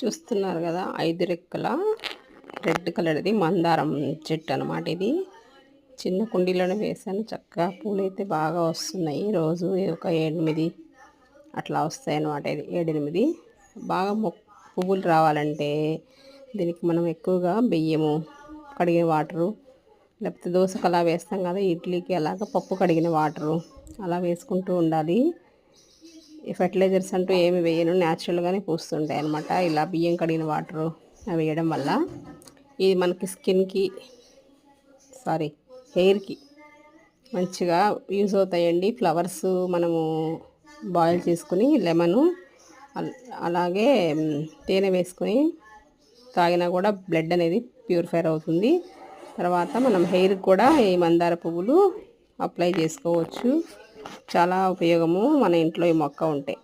చూస్తున్నారు కదా ఐదు రెక్కల రెడ్ కలర్ది మందారం చెట్టు అనమాట ఇది. చిన్న కుండీలోనే వేసాను చక్కగా పూలు అయితే బాగా వస్తున్నాయి. రోజు ఒక ఎనిమిది అట్లా వస్తాయి అన్నమాట ఇది ఏడెనిమిది. బాగా మొ పువ్వులు రావాలంటే దీనికి మనం ఎక్కువగా బియ్యము కడిగిన వాటరు లేకపోతే దోశకు అలా వేస్తాం కదా ఇడ్లీకి అలాగ పప్పు కడిగిన వాటరు అలా వేసుకుంటూ ఉండాలి. ఫెర్టిలైజర్స్ అంటూ ఏమి వేయను. న్యాచురల్గానే పూస్తుంటాయి అనమాట ఇలా బియ్యం కడిగిన వాటరు అవి వేయడం వల్ల ఇది మనకి స్కిన్కి సారీ హెయిర్కి మంచిగా యూజ్ అవుతాయండి. ఫ్లవర్స్ మనము బాయిల్ చేసుకుని లెమను అలాగే తేనె వేసుకొని తాగినా కూడా బ్లడ్ అనేది ప్యూరిఫైర్ అవుతుంది. తర్వాత మనం హెయిర్కి కూడా ఈ మందార పువ్వులు అప్లై చేసుకోవచ్చు. చాలా ఉపయోగము మన ఇంట్లో ఈ మొక్క ఉంటే.